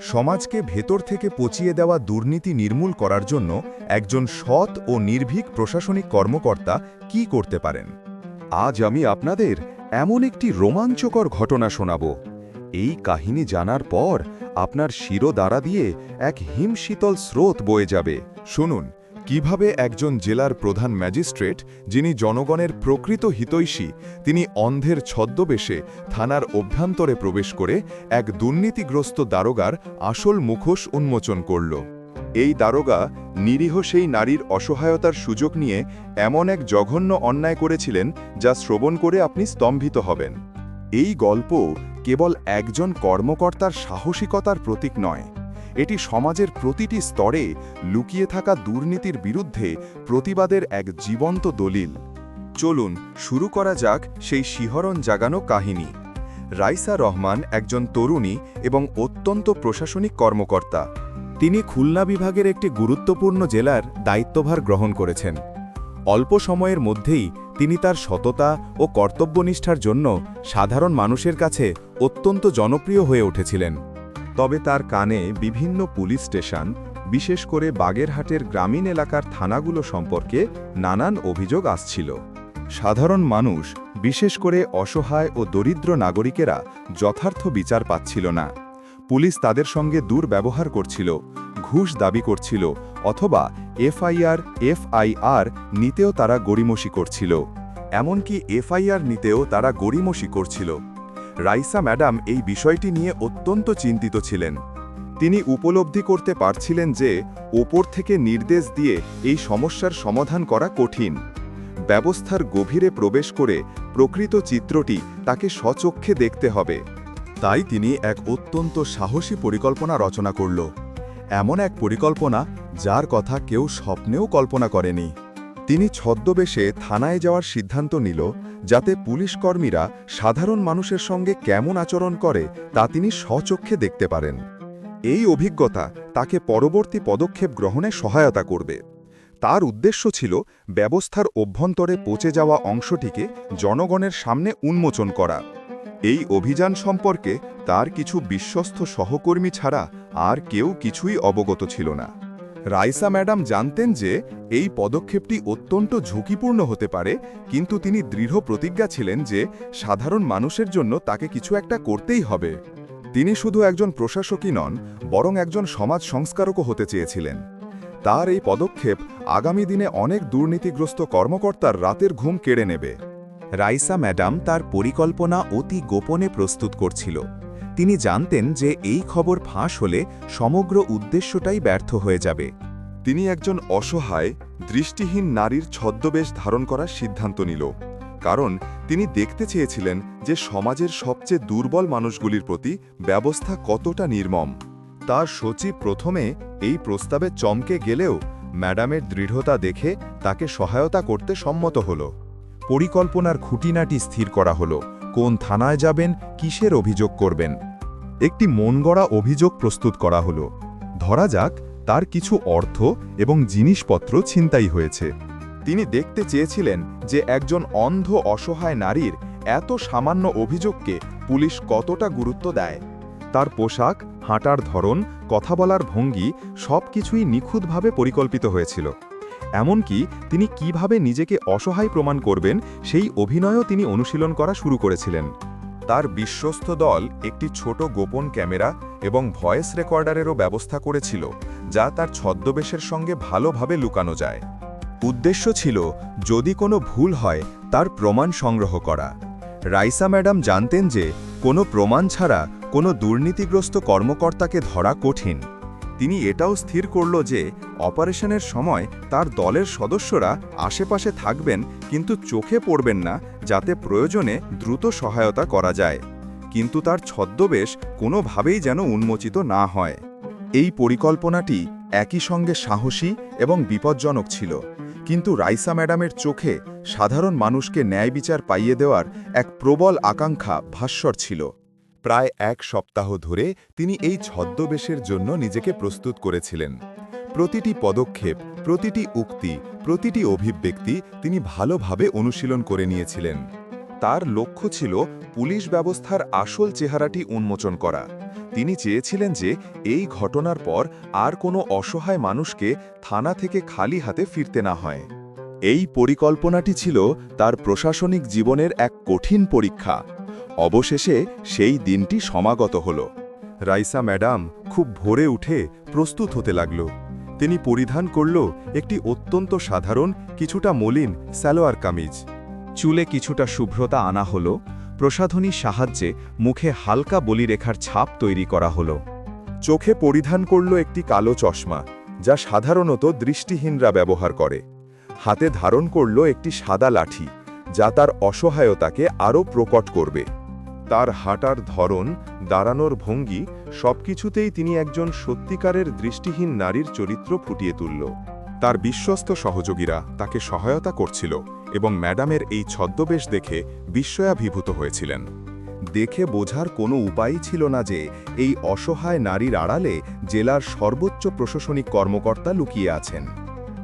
সমাজকে ভেতর থেকে পচিয়ে দেওয়া দুর্নীতি নির্মূল করার জন্য একজন সৎ ও নির্ভীক প্রশাসনিক কর্মকর্তা কি করতে পারেন? আজ আমি আপনাদের এমন একটি রোমাঞ্চকর ঘটনা শোনাব। এই কাহিনী জানার পর আপনার শিরোদারা দিয়ে এক হিমশীতল স্রোত বয়ে যাবে। শুনুন। কীভাবে একজন জেলার প্রধান ম্যাজিস্ট্রেট, যিনি জনগণের প্রকৃত হিতৈষী, তিনি অন্ধের ছদ্মবেশে থানার অভ্যন্তরে প্রবেশ করে এক দুর্নীতিগ্রস্ত দারোগার আসল মুখোশ উন্মোচন করল। এই দারোগা নিরীহ সেই নারীর অসহায়তার সুযোগ নিয়ে এমন এক জঘন্য অন্যায় করেছিলেন যা শ্রবণ করে আপনি স্তম্ভিত হবেন। এই গল্প কেবল একজন কর্মকর্তার সাহসিকতার প্রতীক নয় এটি সমাজের প্রতিটি স্তরে লুকিয়ে থাকা দুর্নীতির বিরুদ্ধে প্রতিবাদের এক জীবন্ত দলিল। চলুন, শুরু করা যাক সেই শিহরণ জাগানো কাহিনী। রাইসা রহমান একজন তরুণী এবং অত্যন্ত প্রশাসনিক কর্মকর্তা। তিনি খুলনা বিভাগের একটি গুরুত্বপূর্ণ জেলার দায়িত্বভার গ্রহণ করেছেন। অল্প সময়ের মধ্যেই তিনি তার সততা ও কর্তব্যনিষ্ঠার জন্য সাধারণ মানুষের কাছে অত্যন্ত জনপ্রিয় হয়ে উঠেছিলেন। তবে তার কানে বিভিন্ন পুলিশ স্টেশন, বিশেষ করে বাগেরহাটের গ্রামীণ এলাকার থানাগুলো সম্পর্কে নানান অভিযোগ আসছিল। সাধারণ মানুষ, বিশেষ করে অসহায় ও দরিদ্র নাগরিকেরা, যথার্থ বিচার পাচ্ছিল না। পুলিশ তাদের সঙ্গে দুর্ব্যবহার করছিল, ঘুষ দাবি করছিল, অথবা এফআইআর এফআইআর নিতেও তারা গড়িমসি করছিল। এমনকি এফআইআর নিতেও তারা গড়িমসি করছিল। রাইসা ম্যাডাম এই বিষয়টি নিয়ে অত্যন্ত চিন্তিত ছিলেন। তিনি উপলব্ধি করতে পারছিলেন যে, ওপর থেকে নির্দেশ দিয়ে এই সমস্যার সমাধান করা কঠিন। ব্যবস্থার গভীরে প্রবেশ করে প্রকৃত চিত্রটি তাকে স্বচক্ষে দেখতে হবে। তাই তিনি এক অত্যন্ত সাহসী পরিকল্পনা রচনা করল। এমন এক পরিকল্পনা যার কথা কেউ স্বপ্নেও কল্পনা করেনি। তিনি ছদ্মবেশে থানায় যাওয়ার সিদ্ধান্ত নিল যাতে পুলিশ কর্মীরা সাধারণ মানুষের সঙ্গে কেমন আচরণ করে তা তিনি স্বচক্ষে দেখতে পারেন। এই অভিজ্ঞতা তাকে পরবর্তী পদক্ষেপ গ্রহণে সহায়তা করবে। তার উদ্দেশ্য ছিল ব্যবস্থার অভ্যন্তরে পচে যাওয়া অংশটিকে জনগণের সামনে উন্মোচন করা। এই অভিযান সম্পর্কে তার কিছু বিশ্বস্ত সহকর্মী ছাড়া আর কেউ কিছুই অবগত ছিল না। রাইসা ম্যাডাম জানতেন যে এই পদক্ষেপটি অত্যন্ত ঝুঁকিপূর্ণ হতে পারে, কিন্তু তিনি দৃঢ় প্রতিজ্ঞা ছিলেন যে সাধারণ মানুষের জন্য তাকে কিছু একটা করতেই হবে। তিনি শুধু একজন প্রশাসকই নন, বরং একজন সমাজ সংস্কারকও হতে চেয়েছিলেন। তার এই পদক্ষেপ আগামী দিনে অনেক দুর্নীতিগ্রস্ত কর্মকর্তার রাতের ঘুম কেড়ে নেবে। রাইসা ম্যাডাম তার পরিকল্পনা অতি গোপনে প্রস্তুত করছিল। তিনি জানতেন যে এই খবর ফাঁস হলে সমগ্র উদ্দেশ্যটাই ব্যর্থ হয়ে যাবে। তিনি একজন অসহায়, দৃষ্টিহীন নারীর ছদ্মবেশ ধারণ করার সিদ্ধান্ত নিল। কারণ তিনি দেখতে চেয়েছিলেন যে সমাজের সবচেয়ে দুর্বল মানুষগুলির প্রতি ব্যবস্থা কতটা নির্মম। তার সচিব প্রথমে এই প্রস্তাবে চমকে গেলেও ম্যাডামের দৃঢ়তা দেখে তাকে সহায়তা করতে সম্মত হল। পরিকল্পনার খুঁটিনাটি স্থির করা হলো। কোন থানায় যাবেন, কিসের অভিযোগ করবেন? একটি মনগড়া অভিযোগ প্রস্তুত করা হলো। ধরা যাক, তার কিছু অর্থ এবং জিনিসপত্র ছিনতাই হয়েছে। তিনি দেখতে চেয়েছিলেন যে একজন অন্ধ অসহায় নারীর এত সামান্য অভিযোগকে পুলিশ কতটা গুরুত্ব দেয়। তার পোশাক, হাঁটার ধরন, কথা বলার ভঙ্গি সব কিছুই নিখুঁতভাবে পরিকল্পিত হয়েছিল। এমনকি তিনি কীভাবে নিজেকে অসহায় প্রমাণ করবেন সেই অভিনয়ও তিনি অনুশীলন করা শুরু করেছিলেন। তার বিশ্বস্ত দল একটি ছোট গোপন ক্যামেরা এবং ভয়েস রেকর্ডারেরও ব্যবস্থা করেছিল, যা তার ছদ্মবেশের সঙ্গে ভালোভাবে লুকানো যায়। উদ্দেশ্য ছিল, যদি কোনো ভুল হয়, তার প্রমাণ সংগ্রহ করা। রাইসা ম্যাডাম জানতেন যে, কোনো প্রমাণ ছাড়া কোনো দুর্নীতিগ্রস্ত কর্মকর্তাকে ধরা কঠিন। তিনি এটাও স্থির করল যে অপারেশনের সময় তার দলের সদস্যরা আশেপাশে থাকবেন কিন্তু চোখে পড়বেন না যাতে প্রয়োজনে দ্রুত সহায়তা করা যায়। কিন্তু তার ছদ্মবেশ কোনোভাবেই যেন উন্মোচিত না হয়। এই পরিকল্পনাটি একই সঙ্গে সাহসী এবং বিপজ্জনক ছিল। কিন্তু রাইসা ম্যাডামের চোখে সাধারণ মানুষকে ন্যায় বিচার পাইয়ে দেওয়ার এক প্রবল আকাঙ্ক্ষা ভাস্বর ছিল। প্রায় এক সপ্তাহ ধরে তিনি এই ছদ্মবেশের জন্য নিজেকে প্রস্তুত করেছিলেন। প্রতিটি পদক্ষেপ, প্রতিটি উক্তি, প্রতিটি অভিব্যক্তি তিনি ভালোভাবে অনুশীলন করে নিয়েছিলেন। তার লক্ষ্য ছিল পুলিশ ব্যবস্থার আসল চেহারাটি উন্মোচন করা। তিনি চেয়েছিলেন যে এই ঘটনার পর আর কোনো অসহায় মানুষকে থানা থেকে খালি হাতে ফিরতে না হয়। এই পরিকল্পনাটি ছিল তার প্রশাসনিক জীবনের এক কঠিন পরীক্ষা। অবশেষে সেই দিনটি সমাগত হল। রাইসা ম্যাডাম খুব ভোরে উঠে প্রস্তুত হতে লাগল। তিনি পরিধান করল একটি অত্যন্ত সাধারণ, কিছুটা মলিন স্যালোয়ার কামিজ। চুলে কিছুটা শুভ্রতা আনা হল প্রসাধনীর সাহায্যে মুখে হালকা বলিরেখার ছাপ তৈরি করা হল। চোখে পরিধান করল একটি কালো চশমা, যা সাধারণত দৃষ্টিহীনরা ব্যবহার করে। হাতে ধারণ করল একটি সাদা লাঠি, যা তার অসহায়তাকে আরও প্রকট করবে। তার হাঁটার ধরন, দাঁড়ানোর ভঙ্গি সবকিছুতেই তিনি একজন সত্যিকারের দৃষ্টিহীন নারীর চরিত্র ফুটিয়ে তুলল। তার বিশ্বস্ত সহযোগীরা তাকে সহায়তা করছিল এবং ম্যাডামের এই ছদ্মবেশ দেখে বিস্ময়াভিভূত হয়েছিলেন। দেখে বোঝার কোনো উপায়ই ছিল না যে এই অসহায় নারীর আড়ালে জেলার সর্বোচ্চ প্রশাসনিক কর্মকর্তা লুকিয়ে আছেন।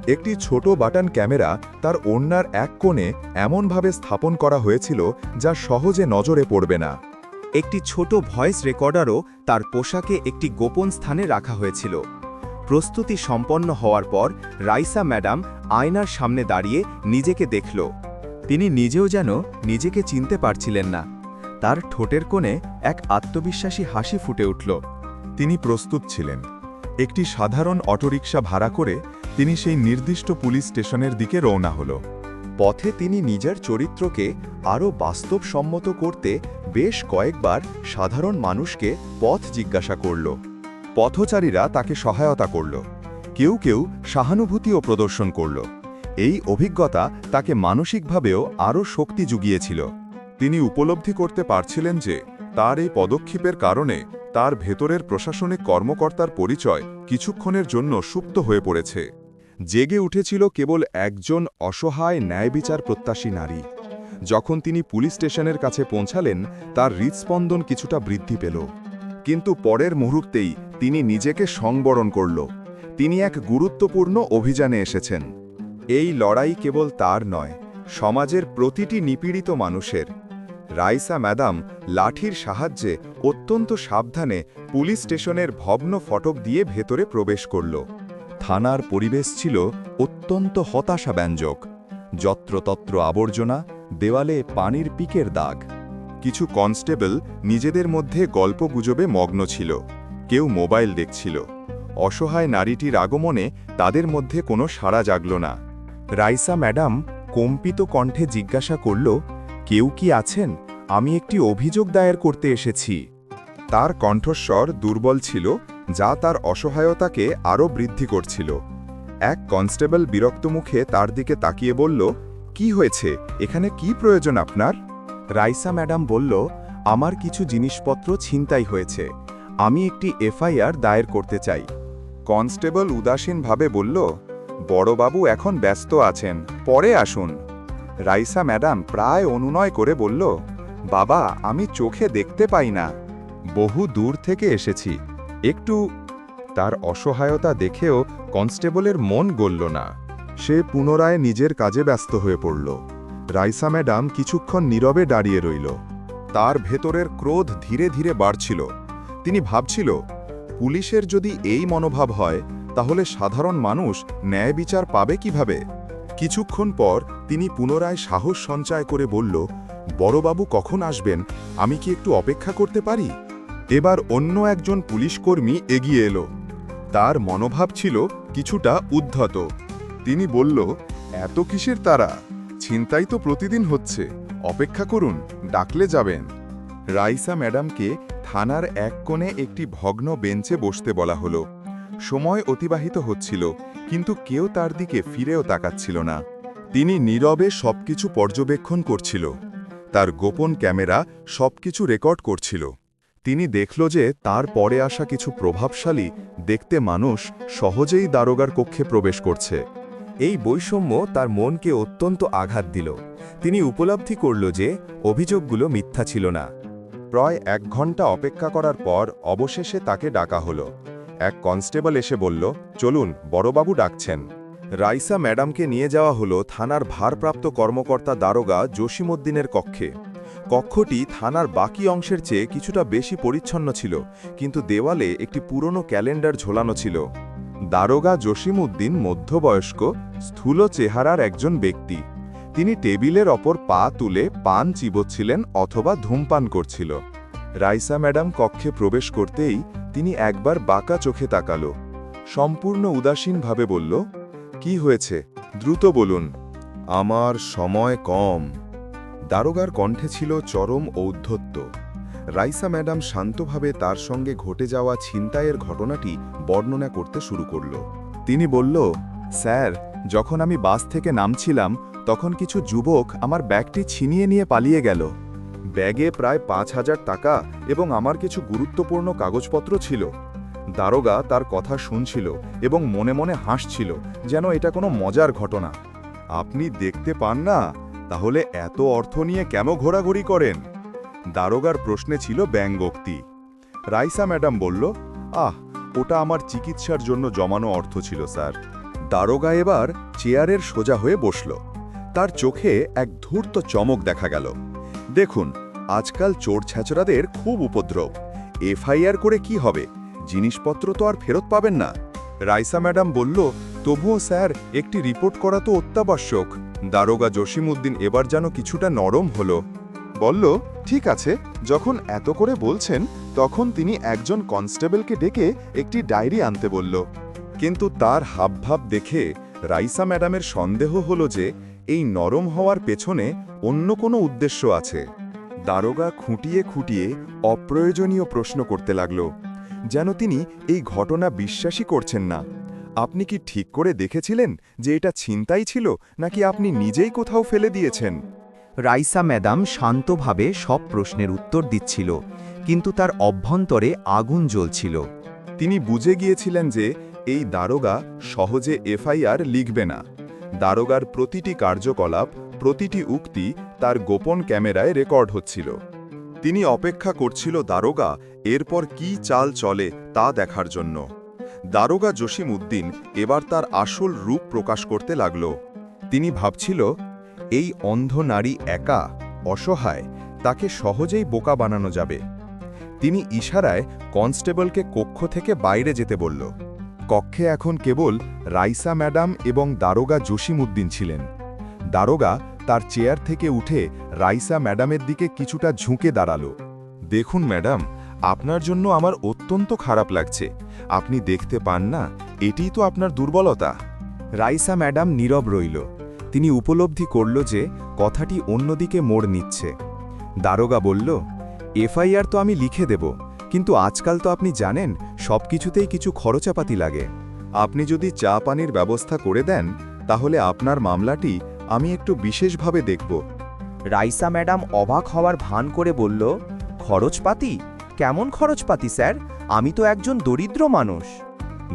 একটি ছোট বাটন ক্যামেরা তার ওড়নার এক কোণে এমনভাবে স্থাপন করা হয়েছিল যা সহজে নজরে পড়বে না। একটি ছোট ভয়েস রেকর্ডারও তার পোশাকে একটি গোপন স্থানে রাখা হয়েছিল। প্রস্তুতি সম্পন্ন হওয়ার পর রাইসা ম্যাডাম আয়নার সামনে দাঁড়িয়ে নিজেকে দেখল। তিনি নিজেও যেন নিজেকে চিনতে পারছিলেন না। তার ঠোঁটের কোণে এক আত্মবিশ্বাসী হাসি ফুটে উঠল। তিনি প্রস্তুত ছিলেন। একটি সাধারণ অটোরিকশা ভাড়া করে তিনি সেই নির্দিষ্ট পুলিশ স্টেশনের দিকে রওনা হল। পথে তিনি নিজের চরিত্রকে আরও বাস্তবসম্মত করতে বেশ কয়েকবার সাধারণ মানুষকে পথ জিজ্ঞাসা করল। পথচারীরা তাকে সহায়তা করল। কেউ কেউ সহানুভূতিও প্রদর্শন করল। এই অভিজ্ঞতা তাকে মানসিকভাবেও আরও শক্তি জুগিয়েছিল। তিনি উপলব্ধি করতে পারছিলেন যে তার এই পদক্ষেপের কারণে তার ভেতরের প্রশাসনিক কর্মকর্তার পরিচয় কিছুক্ষণের জন্য সুপ্ত হয়ে পড়েছে। জেগে উঠেছিল কেবল একজন অসহায় ন্যায়বিচার প্রত্যাশী নারী। যখন তিনি পুলিশ স্টেশনের কাছে পৌঁছালেন, তার হৃদস্পন্দন কিছুটা বৃদ্ধি পেল। কিন্তু পরের মুহূর্তেই তিনি নিজেকে সংবরণ করল। তিনি এক গুরুত্বপূর্ণ অভিযানে এসেছেন। এই লড়াই কেবল তার নয়, সমাজের প্রতিটি নিপীড়িত মানুষের। রাইসা ম্যাডাম লাঠির সাহায্যে অত্যন্ত সাবধানে পুলিশ স্টেশনের ভগ্ন ফটক দিয়ে ভেতরে প্রবেশ করল। থানার পরিবেশ ছিল অত্যন্ত হতাশাব্যঞ্জক। যত্রতত্র আবর্জনা, দেওয়ালে পানির পিকের দাগ। কিছু কনস্টেবল নিজেদের মধ্যে গল্পগুজবে মগ্ন ছিল। কেউ মোবাইল দেখছিল। অসহায় নারীটির আগমনে তাদের মধ্যে কোনো সাড়া জাগল না। রাইসা ম্যাডাম কম্পিত কণ্ঠে জিজ্ঞাসা করল, কেউ কি আছেন? আমি একটি অভিযোগ দায়ের করতে এসেছি। তার কণ্ঠস্বর দুর্বল ছিল যা তার অসহায়তাকে আরও বৃদ্ধি করছিল। এক কনস্টেবল বিরক্ত মুখে তার দিকে তাকিয়ে বলল, কি হয়েছে? এখানে কি প্রয়োজন আপনার? রাইসা ম্যাডাম বলল, আমার কিছু জিনিসপত্র ছিনতাই হয়েছে। আমি একটি এফআইআর দায়ের করতে চাই। কনস্টেবল উদাসীনভাবে বলল, বড়বাবু এখন ব্যস্ত আছেন, পরে আসুন। রাইসা ম্যাডাম প্রায় অনুনয় করে বলল, বাবা, আমি চোখে দেখতে পাই না। বহু দূর থেকে এসেছি। একটু তার অসহায়তা দেখেও কনস্টেবলের মন গলল না। সে পুনরায় নিজের কাজে ব্যস্ত হয়ে পড়ল। রাইসা ম্যাডাম কিছুক্ষণ নীরবে দাঁড়িয়ে রইল। তার ভেতরের ক্রোধ ধীরে ধীরে বাড়ছিল। তিনি ভাবছিল, পুলিশের যদি এই মনোভাব হয়, তাহলে সাধারণ মানুষ ন্যায় বিচার পাবে কীভাবে? কিছুক্ষণ পর তিনি পুনরায় সাহস সঞ্চয় করে বলল, বড়বাবু কখন আসবেন? আমি কি একটু অপেক্ষা করতে পারি? এবার অন্য একজন পুলিশকর্মী এগিয়ে এলো। তার মনোভাব ছিল কিছুটা উদ্ধত। তিনি বলল, এত কিসের তারা? ছিনতাই তো প্রতিদিন হচ্ছে। অপেক্ষা করুন, ডাকলে যাবেন। রাইসা ম্যাডামকে থানার এক কোণে একটি ভগ্ন বেঞ্চে বসতে বলা হলো। সময় অতিবাহিত হচ্ছিল, কিন্তু কেউ তার দিকে ফিরেও তাকাচ্ছিল না। তিনি নীরবে সবকিছু পর্যবেক্ষণ করছিল। তার গোপন ক্যামেরা সবকিছু রেকর্ড করছিল। তিনি দেখল যে তার পরে আসা কিছু প্রভাবশালী দেখতে মানুষ সহজেই দারোগার কক্ষে প্রবেশ করছে। এই বৈষম্য তার মনকে অত্যন্ত আঘাত দিল। তিনি উপলব্ধি করল যে অভিযোগগুলো মিথ্যা ছিল না। প্রায় এক ঘণ্টা অপেক্ষা করার পর অবশেষে তাকে ডাকা হলো। এক কনস্টেবল এসে বলল, চলুন, বড়বাবু ডাকছেন। রাইসা ম্যাডামকে নিয়ে যাওয়া হলো থানার ভারপ্রাপ্ত কর্মকর্তা দারোগা জসিমউদ্দিনের কক্ষে। কক্ষটি থানার বাকি অংশের চেয়ে কিছুটা বেশি পরিচ্ছন্ন ছিল, কিন্তু দেওয়ালে একটি পুরনো ক্যালেন্ডার ঝোলানো ছিল। দারোগা জসিমউদ্দিন মধ্যবয়স্ক, স্থূল চেহারার একজন ব্যক্তি। তিনি টেবিলের ওপর পা তুলে পান চিবোচ্ছিলেন অথবা ধূমপান করছিল। রাইসা ম্যাডাম কক্ষে প্রবেশ করতেই তিনি একবার বাঁকা চোখে তাকালো। সম্পূর্ণ উদাসীনভাবে বলল, কি হয়েছে? দ্রুত বলুন। আমার সময় কম। দারোগার কণ্ঠে ছিল চরম ঔদ্ধত্য। রাইসা ম্যাডাম শান্তভাবে তার সঙ্গে ঘটে যাওয়া ছিনতাইয়ের ঘটনাটি বর্ণনা করতে শুরু করল। তিনি বলল, স্যার, যখন আমি বাস থেকে নামছিলাম, তখন কিছু যুবক আমার ব্যাগটি ছিনিয়ে নিয়ে পালিয়ে গেল। ব্যাগে প্রায় পাঁচ হাজার টাকা এবং আমার কিছু গুরুত্বপূর্ণ কাগজপত্র ছিল। দারোগা তার কথা শুনছিল এবং মনে মনে হাসছিল, যেন এটা কোনো মজার ঘটনা। আপনি দেখতে পান না? তাহলে এত অর্থ নিয়ে কেন ঘোরাঘুরি করেন? দারোগার প্রশ্নে ছিল ব্যঙ্গোক্তি। রাইসা ম্যাডাম বলল, আহ, ওটা আমার চিকিৎসার জন্য জমানো অর্থ ছিল, স্যার। দারোগা এবার চেয়ারের সোজা হয়ে বসল। তার চোখে এক ধূর্ত চমক দেখা গেল। দেখুন, আজকাল চোর ছ্যাচরাদের খুব উপদ্রব। এফআইআর করে কি হবে? জিনিসপত্র তো আর ফেরত পাবেন না। রাইসা ম্যাডাম বলল, তবুও স্যার, একটি রিপোর্ট করা তো অত্যাবশ্যক। দারোগা জসিমউদ্দিন এবার যেন কিছুটা নরম হল। বলল, ঠিক আছে, যখন এত করে বলছেন, তখন তিনি একজন কনস্টেবলকে ডেকে একটি ডায়েরি আনতে বলল। কিন্তু তার হাবভাব দেখে রাইসা ম্যাডামের সন্দেহ হল যে, এই নরম হওয়ার পেছনে অন্য কোনো উদ্দেশ্য আছে। দারোগা খুঁটিয়ে খুঁটিয়ে অপ্রয়োজনীয় প্রশ্ন করতে লাগল, যেন তিনি এই ঘটনা বিশ্বাসই করছেন না। আপনি কি ঠিক করে দেখেছিলেন যে এটা ছিনতাই ছিল নাকি আপনি নিজেই কোথাও ফেলে দিয়েছেন? রাইসা ম্যাডাম শান্তভাবে সব প্রশ্নের উত্তর দিচ্ছিল কিন্তু তার অভ্যন্তরে আগুন জ্বলছিল। তিনি বুঝে গিয়েছিলেন যে এই দারোগা সহজে এফআইআর লিখবে না। দারোগার প্রতিটি কার্যকলাপ প্রতিটি উক্তি তার গোপন ক্যামেরায় রেকর্ড হচ্ছিল। তিনি অপেক্ষা করছিল দারোগা এরপর কি চাল চলে তা দেখার জন্য? দারোগা জসিম উদ্দিন এবার তার আসল রূপ প্রকাশ করতে লাগল। তিনি ভাবছিল, এই অন্ধ নারী একা, অসহায়, তাকে সহজেই বোকা বানানো যাবে। তিনি ইশারায় কনস্টেবলকে কক্ষ থেকে বাইরে যেতে বলল। কক্ষে এখন কেবল রাইসা ম্যাডাম এবং দারোগা জসিমউদ্দিন ছিলেন। দারোগা তার চেয়ার থেকে উঠে রাইসা ম্যাডামের দিকে কিছুটা ঝুঁকে দাঁড়াল। দেখুন ম্যাডাম, আপনার জন্য আমার অত্যন্ত খারাপ লাগছে। আপনি দেখতে পান না, এটিই তো আপনার দুর্বলতা। রাইসা ম্যাডাম নীরব রইল। তিনি উপলব্ধি করল যে কথাটি অন্যদিকে মোড় নিচ্ছে। দারোগা বলল, এফআইআর তো আমি লিখে দেব, কিন্তু আজকাল তো আপনি জানেন সব কিছুতেই কিছু খরচাপাতি লাগে। আপনি যদি চা পানির ব্যবস্থা করে দেন, তাহলে আপনার মামলাটি আমি একটু বিশেষভাবে দেখব। রাইসা ম্যাডাম অবাক হওয়ার ভান করে বলল, খরচপাতি? কেমন খরচপাতি, স্যার? আমি তো একজন দরিদ্র মানুষ।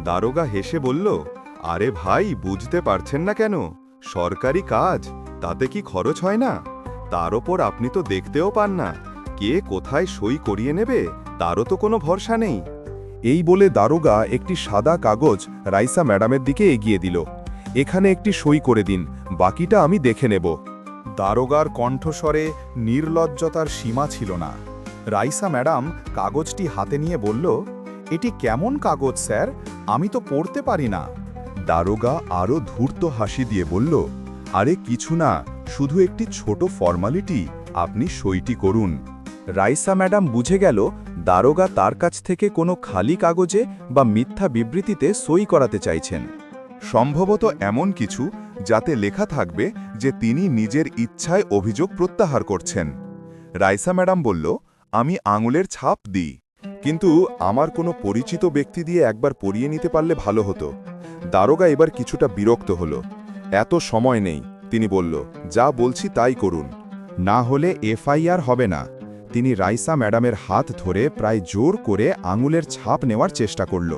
দারোগা হেসে বলল, আরে ভাই, বুঝতে পারছেন না কেন? সরকারি কাজ, তাতে কি খরচ হয় না? তার ওপর আপনি তো দেখতেও পান না। কে কোথায় সই করিয়ে নেবে? তারও তো কোনো ভরসা নেই। এই বলে দারোগা একটি সাদা কাগজ রাইসা ম্যাডামের দিকে এগিয়ে দিল। এখানে একটি সই করে দিন, বাকিটা আমি দেখে নেব। দারোগার কণ্ঠস্বরে নির্লজ্জতার সীমা ছিল না। রাইসা ম্যাডাম কাগজটি হাতে নিয়ে বলল, এটি কেমন কাগজ, স্যার? আমি তো পড়তে পারি না। দারোগা আরও ধূর্ত হাসি দিয়ে বলল, আরে কিছু না, শুধু একটি ছোট ফর্মালিটি, আপনি সইটি করুন। রাইসা ম্যাডাম বুঝে গেল, দারোগা তার কাছ থেকে কোনো খালি কাগজে বা মিথ্যা বিবৃতিতে সই করাতে চাইছেন। সম্ভবত এমন কিছু যাতে লেখা থাকবে যে তিনি নিজের ইচ্ছায় অভিযোগ প্রত্যাহার করছেন। রাইসা ম্যাডাম বলল আমি আঙুলের ছাপ দিই। কিন্তু আমার কোনো পরিচিত ব্যক্তি দিয়ে একবার পরিয়ে নিতে পারলে ভালো হতো। দারোগা এবার কিছুটা বিরক্ত হলো। এত সময় নেই, তিনি বলল, যা বলছি তাই করুন। না হলে এফআইআর হবে না। তিনি রাইসা ম্যাডামের হাত ধরে প্রায় জোর করে আঙুলের ছাপ নেওয়ার চেষ্টা করল।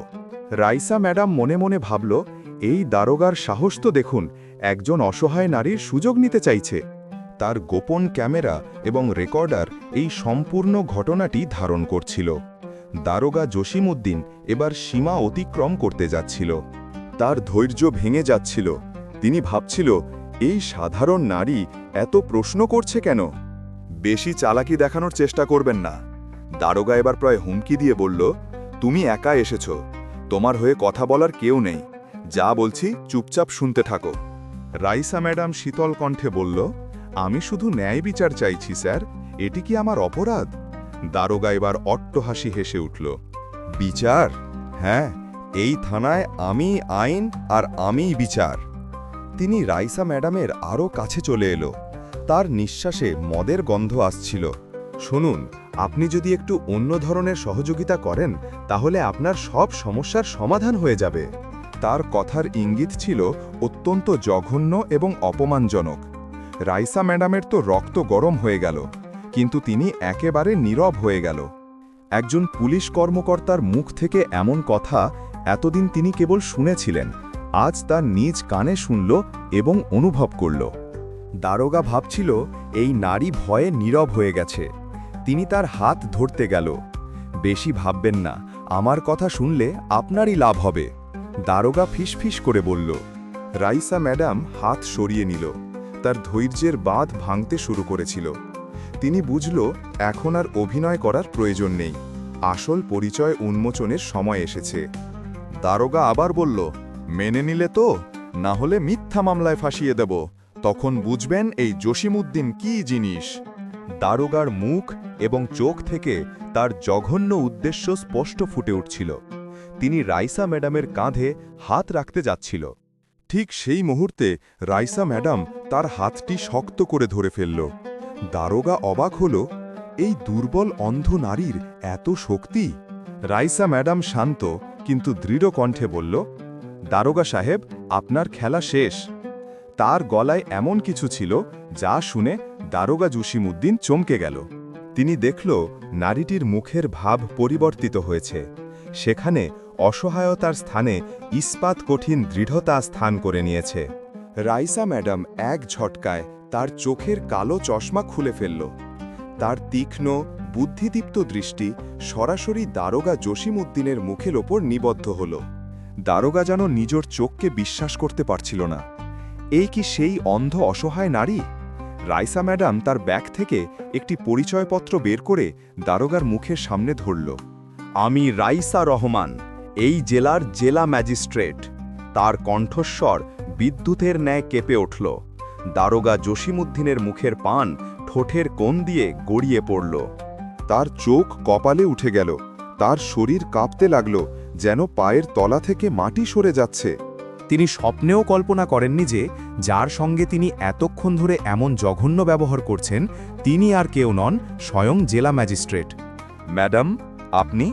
রাইসা ম্যাডাম মনে মনে ভাবল, এই দারোগার সাহস তো দেখুন, একজন অসহায় নারীর সুযোগ নিতে চাইছে। তার গোপন ক্যামেরা এবং রেকর্ডার এই সম্পূর্ণ ঘটনাটি ধারণ করছিল। দারোগা জসিমউদ্দিন এবার সীমা অতিক্রম করতে যাচ্ছিল। তার ধৈর্য ভেঙে যাচ্ছিল। তিনি ভাবছিল, এই সাধারণ নারী এত প্রশ্ন করছে কেন? বেশি চালাকি দেখানোর চেষ্টা করবেন না। দারোগা এবার প্রায় হুমকি দিয়ে বলল, তুমি একা এসেছ। তোমার হয়ে কথা বলার কেউ নেই। যা বলছি চুপচাপ শুনতে থাকো। রাইসা ম্যাডাম শীতল কণ্ঠে বলল আমি শুধু ন্যায় বিচার চাইছি, স্যার। এটি কি আমার অপরাধ? দারোগা এবার অট্টহাসি হেসে উঠল, বিচার? হ্যাঁ এই থানায় আমি আইন আর আমিই বিচার। তিনি রাইসা ম্যাডামের আরও কাছে চলে এলো। তার নিঃশ্বাসে মদের গন্ধ আসছিল। শুনুন, আপনি যদি একটু অন্য ধরনের সহযোগিতা করেন, তাহলে আপনার সব সমস্যার সমাধান হয়ে যাবে। তার কথার ইঙ্গিত ছিল অত্যন্ত জঘন্য এবং অপমানজনক। রাইসা ম্যাডামের তো রক্ত গরম হয়ে গেল, কিন্তু তিনি একেবারে নীরব হয়ে গেল। একজন পুলিশ কর্মকর্তার মুখ থেকে এমন কথা এতদিন তিনি কেবল শুনেছিলেন, আজ তার নিজ কানে শুনল এবং অনুভব করল। দারোগা ভাবছিল, এই নারী ভয়ে নীরব হয়ে গেছে। তিনি তার হাত ধরতে গেল। বেশি ভাববেন না, আমার কথা শুনলে আপনারই লাভ হবে। দারোগা ফিসফিস করে বলল। রাইসা ম্যাডাম হাত সরিয়ে নিল। তার ধৈর্যের বাঁধ ভাঙতে শুরু করেছিল। তিনি বুঝল, এখন আর অভিনয় করার প্রয়োজন নেই। আসল পরিচয় উন্মোচনের সময় এসেছে। দারোগা আবার বলল, মেনে নিলে তো, না হলে মিথ্যা মামলায় ফাঁসিয়ে দেব। তখন বুঝবেন এই জসিমউদ্দিন কি জিনিস? দারোগার মুখ এবং চোখ থেকে তার জঘন্য উদ্দেশ্য স্পষ্ট ফুটে উঠছিল। তিনি রাইসা ম্যাডামের কাঁধে হাত রাখতে যাচ্ছিল। ঠিক সেই মুহূর্তে রাইসা ম্যাডাম তার হাতটি শক্ত করে ধরে ফেলল। দারোগা অবাক হল, এই দুর্বল অন্ধ নারীর এত শক্তি? রাইসা ম্যাডাম শান্ত কিন্তু দৃঢ় কণ্ঠে বলল, দারোগা সাহেব, আপনার খেলা শেষ। তার গলায় এমন কিছু ছিল যা শুনে দারোগা জসিমউদ্দিন চমকে গেল। তিনি দেখল নারীটির মুখের ভাব পরিবর্তিত হয়েছে। সেখানে অসহায়তার স্থানে ইস্পাত কঠিন দৃঢ়তা স্থান করে নিয়েছে। রাইসা ম্যাডাম এক ঝটকায় তার চোখের কালো চশমা খুলে ফেলল। তার তীক্ষ্ণ, বুদ্ধিদীপ্ত দৃষ্টি সরাসরি দারোগা জসিমউদ্দিনের মুখের ওপর নিবদ্ধ হল। দারোগা যেন নিজের চোখকে বিশ্বাস করতে পারছিল না। এই কি সেই অন্ধ অসহায় নারী? রাইসা ম্যাডাম তার ব্যাগ থেকে একটি পরিচয়পত্র বের করে দারোগার মুখের সামনে ধরল। আমি রাইসা রহমান। এই জেলার জেলা ম্যাজিস্ট্রেট। তার কণ্ঠস্বর বিদ্যুতের ন্যায় কেঁপে উঠল। দারোগা জসিমউদ্দিনের মুখের পান ঠোঁটের কোণ দিয়ে গড়িয়ে পড়ল। তার চোখ কপালে উঠে গেল। তার শরীর কাঁপতে লাগল, যেন পায়ের তলা থেকে মাটি সরে যাচ্ছে। তিনি স্বপ্নেও কল্পনা করেননি যে, যার সঙ্গে তিনি এতক্ষণ ধরে এমন জঘন্য ব্যবহার করছেন, তিনি আর কেউ নন, স্বয়ং জেলা ম্যাজিস্ট্রেট। ম্যাডাম, আপনি?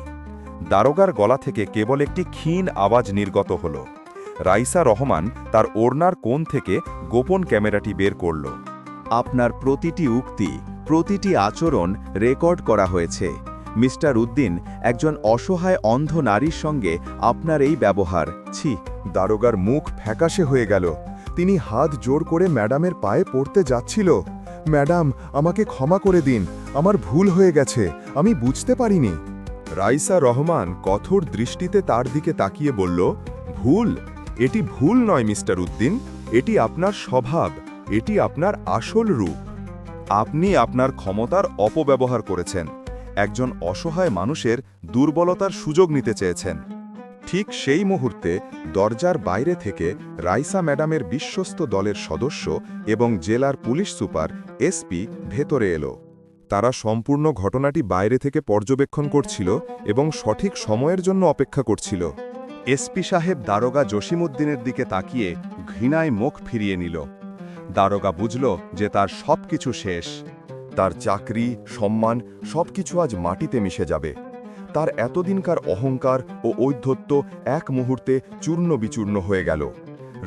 দারোগার গলা থেকে কেবল একটি ক্ষীণ আওয়াজ নির্গত হল। রাইসা রহমান তার ওড়নার কোণ থেকে গোপন ক্যামেরাটি বের করল। আপনার প্রতিটি উক্তি, প্রতিটি আচরণ রেকর্ড করা হয়েছে। মিস্টার উদ্দিন, একজন অসহায় অন্ধ নারীর সঙ্গে আপনার এই ব্যবহার। ছি, দারোগার মুখ ফ্যাকাশে হয়ে গেল। তিনি হাত জোর করে ম্যাডামের পায়ে পড়তে যাচ্ছিল। ম্যাডাম, আমাকে ক্ষমা করে দিন। আমার ভুল হয়ে গেছে। আমি বুঝতে পারিনি। রাইসা রহমান কঠোর দৃষ্টিতে তার দিকে তাকিয়ে বলল, ভুল, এটি ভুল নয়, মিস্টার উদ্দিন। এটি আপনার স্বভাব, এটি আপনার আসল রূপ। আপনি আপনার ক্ষমতার অপব্যবহার করেছেন। একজন অসহায় মানুষের দুর্বলতার সুযোগ নিতে চেয়েছেন। ঠিক সেই মুহূর্তে দরজার বাইরে থেকে রাইসা ম্যাডামের বিশ্বস্ত দলের সদস্য এবং জেলার পুলিশ সুপার এসপি ভেতরে এলো। তারা সম্পূর্ণ ঘটনাটি বাইরে থেকে পর্যবেক্ষণ করছিল এবং সঠিক সময়ের জন্য অপেক্ষা করছিল। এসপি সাহেব দারোগা জসিমউদ্দিনের দিকে তাকিয়ে ঘৃণায় মুখ ফিরিয়ে নিল। দারোগা বুঝল যে তার সবকিছু শেষ। তার চাকরি, সম্মান, সবকিছু আজ মাটিতে মিশে যাবে। তার এতদিনকার অহংকার ও ঔদ্ধত্য এক মুহূর্তে চূর্ণ বিচূর্ণ হয়ে গেল।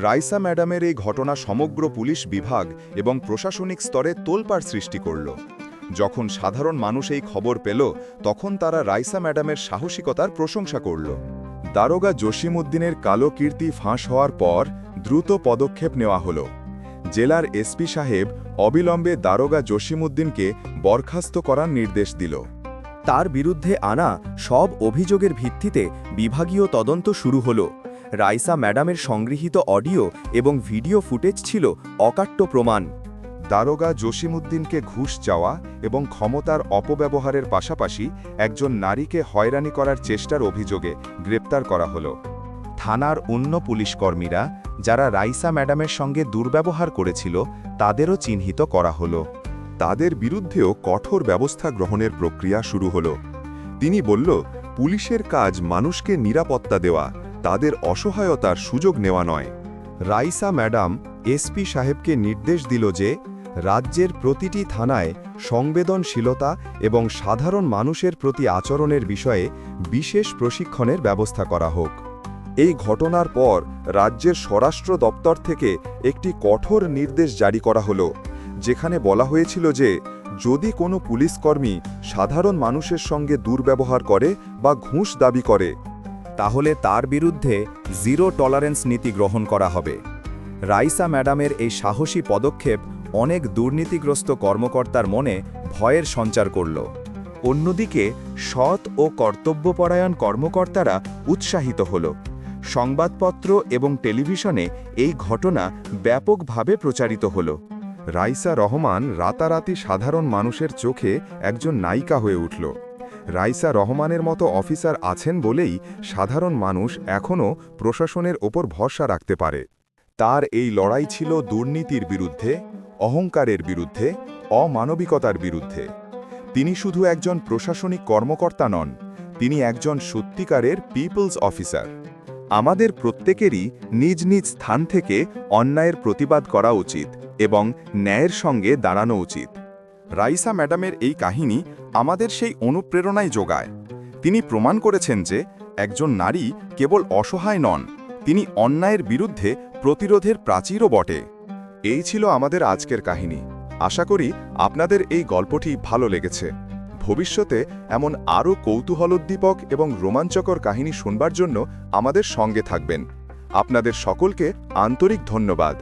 রাইসা ম্যাডামের এই ঘটনা সমগ্র পুলিশ বিভাগ এবং প্রশাসনিক স্তরে তোলপাড় সৃষ্টি করল। যখন সাধারণ মানুষ এই খবর পেল, তখন তারা রাইসা ম্যাডামের সাহসিকতার প্রশংসা করল। দারোগা জসিমউদ্দিনের কালো কীর্তি ফাঁস হওয়ার পর দ্রুত পদক্ষেপ নেওয়া হল। জেলার এসপি সাহেব অবিলম্বে দারোগা জসিমউদ্দিনকে বরখাস্ত করার নির্দেশ দিল। তার বিরুদ্ধে আনা সব অভিযোগের ভিত্তিতে বিভাগীয় তদন্ত শুরু হল। রাইসা ম্যাডামের সংগৃহীত অডিও এবং ভিডিও ফুটেজ ছিল অকাট্য প্রমাণ। দারোগা জসিমুদ্দিনকে ঘুষ চাওয়া এবং ক্ষমতার অপব্যবহারের পাশাপাশি একজন নারীকে হয়রানি করার চেষ্টার অভিযোগে গ্রেপ্তার করা হলো। থানার অন্য পুলিশকর্মীরা যারা রাইসা ম্যাডামের সঙ্গে দুর্ব্যবহার করেছিল, তাদেরও চিহ্নিত করা হলো। তাদের বিরুদ্ধেও কঠোর ব্যবস্থা গ্রহণের প্রক্রিয়া শুরু হল। তিনি বলল, পুলিশের কাজ মানুষকে নিরাপত্তা দেওয়া, তাদের অসহায়তার সুযোগ নেওয়া নয়। রাইসা ম্যাডাম এসপি সাহেবকে নির্দেশ দিল যে রাজ্যের প্রতিটি থানায় সংবেদনশীলতা এবং সাধারণ মানুষের প্রতি আচরণের বিষয়ে বিশেষ প্রশিক্ষণের ব্যবস্থা করা হোক। এই ঘটনার পর রাজ্যের স্বরাষ্ট্র দপ্তর থেকে একটি কঠোর নির্দেশ জারি করা হলো, যেখানে বলা হয়েছিল যে, যদি কোনো পুলিশকর্মী সাধারণ মানুষের সঙ্গে দুর্ব্যবহার করে বা ঘুষ দাবি করে, তাহলে তার বিরুদ্ধে জিরো টলারেন্স নীতি গ্রহণ করা হবে। রাইসা ম্যাডামের এই সাহসী পদক্ষেপ অনেক দুর্নীতিগ্রস্ত কর্মকর্তার মনে ভয়ের সঞ্চার করল। অন্যদিকে, সৎ ও কর্তব্যপরায়ণ কর্মকর্তারা উৎসাহিত হল। সংবাদপত্র এবং টেলিভিশনে এই ঘটনা ব্যাপকভাবে প্রচারিত হল। রাইসা রহমান রাতারাতি সাধারণ মানুষের চোখে একজন নায়িকা হয়ে উঠল। রাইসা রহমানের মতো অফিসার আছেন বলেই সাধারণ মানুষ এখনও প্রশাসনের ওপর ভরসা রাখতে পারে। তার এই লড়াই ছিল দুর্নীতির বিরুদ্ধে, অহংকারের বিরুদ্ধে, অমানবিকতার বিরুদ্ধে। তিনি শুধু একজন প্রশাসনিক কর্মকর্তা নন, তিনি একজন সত্যিকারের পিপলস অফিসার। আমাদের প্রত্যেকেরই নিজ নিজ স্থান থেকে অন্যায়ের প্রতিবাদ করা উচিত এবং ন্যায়ের সঙ্গে দাঁড়ানো উচিত। রাইসা ম্যাডামের এই কাহিনী আমাদের সেই অনুপ্রেরণায় যোগায়। তিনি প্রমাণ করেছেন যে, একজন নারী কেবল অসহায় নন, তিনি অন্যায়ের বিরুদ্ধে প্রতিরোধের প্রাচীরও বটে। এই ছিল আমাদের আজকের কাহিনী। আশা করি আপনাদের এই গল্পটি ভালো লেগেছে। ভবিষ্যতে এমন আরও কৌতূহলোদ্দীপক এবং রোমাঞ্চকর কাহিনী শুনবার জন্য আমাদের সঙ্গে থাকবেন। আপনাদের সকলকে আন্তরিক ধন্যবাদ।